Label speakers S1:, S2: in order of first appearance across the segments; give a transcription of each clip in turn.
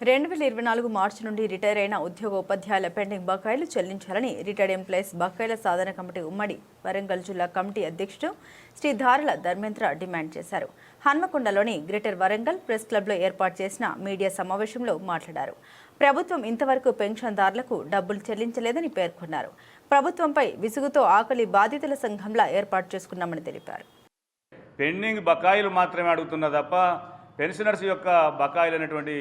S1: రెండు వేల ఇరవై నాలుగు మార్చి నుండి రిటైర్ అయిన ఉద్యోగ ఉపాధ్యాయుల పెండింగ్ బకాయిలు చెల్లించాలని రిటైర్డ్ ఎంప్లాయీస్ బకాయిల సాధన కమిటీ ఉమ్మడి వరంగల్ జిల్లా కమిటీ అధ్యక్షుడు శ్రీ ధారల ధర్మేంద్ర డిమాండ్ చేశారు. హన్మకొండలోని గ్రేటర్ వరంగల్ ప్రెస్ క్లబ్లో ఏర్పాటు చేసిన మీడియా సమావేశంలో మాట్లాడారు. ప్రభుత్వం ఇంతవరకు పెన్షన్దారులకు డబ్బులు చెల్లించలేదని పేర్కొన్నారు. ప్రభుత్వంపై విసుగుతో ఆకలి బాధితుల సంఘంలా ఏర్పాటు చేసుకున్నామని తెలిపారు.
S2: పెండింగ్ బకాయిలు మాత్రమే అడుగుతున్నా తప్ప పెన్షనర్స్ యొక్క బకాయిలు అనేటువంటి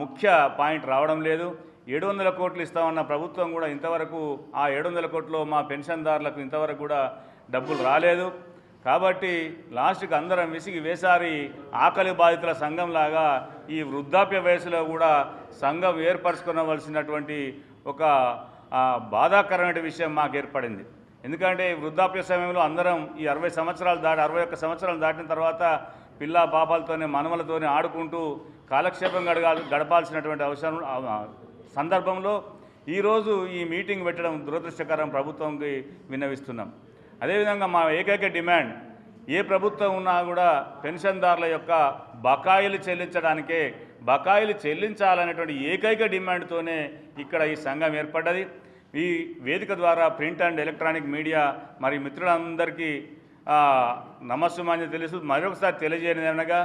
S2: ముఖ్య పాయింట్ రావడం లేదు. ఏడు వందల కోట్లు ఇస్తామన్న ప్రభుత్వం కూడా ఇంతవరకు ఆ ఏడు వందల కోట్లు మా పెన్షన్దారులకు ఇంతవరకు కూడా డబ్బులు రాలేదు. కాబట్టి లాస్ట్కి అందరం విసిగి వేసారి ఆకలి బాధితుల సంఘంలాగా ఈ వృద్ధాప్య వయసులో కూడా సంఘం ఏర్పరచుకునవలసినటువంటి ఒక బాధాకరమైన విషయం మాకు ఏర్పడింది. ఎందుకంటే ఈ వృద్ధాప్య సమయంలో అందరం ఈ అరవై సంవత్సరాలు దాటి అరవై ఒక్క సంవత్సరాలు దాటిన తర్వాత పిల్ల పాపాలతోనే మనవలతోనే ఆడుకుంటూ కాలక్షేపం గడగాలి గడపాల్సినటువంటి అవసరం సందర్భంలో ఈరోజు ఈ మీటింగ్ పెట్టడం దురదృష్టకరం ప్రభుత్వంకి విన్నవిస్తున్నాం. అదేవిధంగా మా ఏకైక డిమాండ్ ఏ ప్రభుత్వం ఉన్నా కూడా పెన్షన్దారుల యొక్క బకాయిలు చెల్లించడానికే బకాయిలు చెల్లించాలనేటువంటి ఏకైక డిమాండ్తోనే ఇక్కడ ఈ సంఘం ఏర్పడ్డది. ఈ వేదిక ద్వారా ప్రింట్ అండ్ ఎలక్ట్రానిక్ మీడియా మరి మిత్రులందరికీ నమస్సుమని తెలుసు. మరొకసారి తెలియజేయనిది అనగా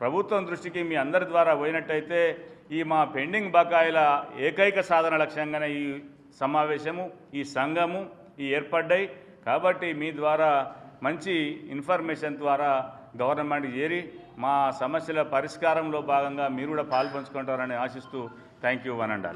S2: ప్రభుత్వం దృష్టికి మీ అందరి ద్వారా పోయినట్టయితే ఈ మా పెండింగ్ బకాయిల ఏకైక సాధన లక్ష్యంగానే ఈ సమావేశము ఈ సంఘము ఈ ఏర్పడ్డాయి. కాబట్టి మీ ద్వారా మంచి ఇన్ఫర్మేషన్ ద్వారా గవర్నమెంట్ చేరి మా సమస్యల పరిష్కారంలో భాగంగా మీరు కూడా పాల్పంచుకుంటారని ఆశిస్తూ థ్యాంక్ యూ వన్ అండ్